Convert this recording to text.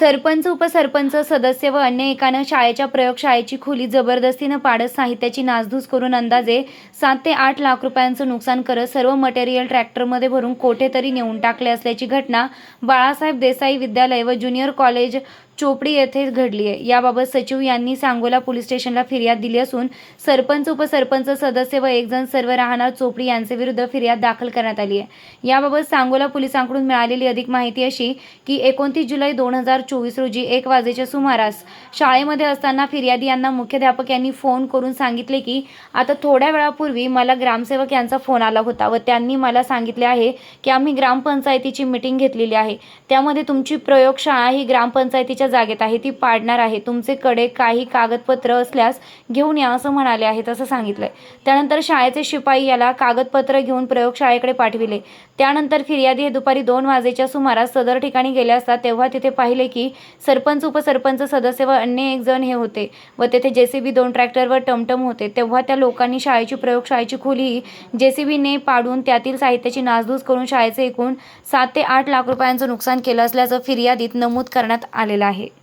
सरपंच उपसरपंच सदस्य व अन्य एकानं शाळेच्या प्रयोगशाळेची खोली जबरदस्तीनं पाडत साहित्याची नासधूस करून अंदाजे सात ते आठ लाख रुपयांचं नुकसान करत सर्व मटेरियल ट्रॅक्टरमध्ये भरून कोठेतरी नेऊन टाकले असल्याची घटना बाळासाहेब देसाई विद्यालय व ज्युनियर कॉलेज चोपडी येथे घडली आहे. याबाबत सचिव यांनी सांगोला पोलीस स्टेशनला फिर्याद दिली असून सरपंच उपसरपंच सदस्य व एकजण सर्व राहणार चोपडी यांचे विरुद्ध फिर्याद दाखल करण्यात आली आहे. याबाबत सांगोला पोलिसांकडून मिळालेली अधिक माहिती अशी की एकोणतीस जुलै दोन हजार चोवीस रोजी एक वाजेच्या सुमारास शाळेमध्ये असताना फिर्यादी यांना मुख्याध्यापक यांनी फोन करून सांगितले की आता थोड्या वेळापूर्वी मला ग्रामसेवक यांचा फोन आला होता व त्यांनी मला सांगितले आहे की आम्ही ग्रामपंचायतीची मिटिंग घेतलेली आहे. त्यामध्ये तुमची प्रयोगशाळा ही ग्रामपंचायतीच्या जागेत आहे. ती पाडणार आहे. तुमचे कडे काही कागदपत्र असल्यास घेऊन या असं म्हणाले आहेत असं सांगितलंय. त्यानंतर शाळेचे शिपाई याला कागदपत्र घेऊन प्रयोगशाळेकडे पाठविले. त्यानंतर फिर्यादी हे दुपारी दोन वाजेच्या सुमारास सदर ठिकाणी गेले असता तेव्हा तिथे पाहिले की की सरपंच उपसरपंच सदस्य व अन्य एक जण हे होते व तेथे जेसीबी दोन ट्रॅक्टर व टमटम होते. तेव्हा त्या लोकांनी शाळेची प्रयोगशाळेची खोली जेसीबीने पाडून त्यातील साहित्याची नासधूस करून शाळेचे एकूण सात ते आठ लाख रुपयांचं नुकसान केलं असल्याचं फिर्यादीत नमूद करण्यात आलेलं आहे.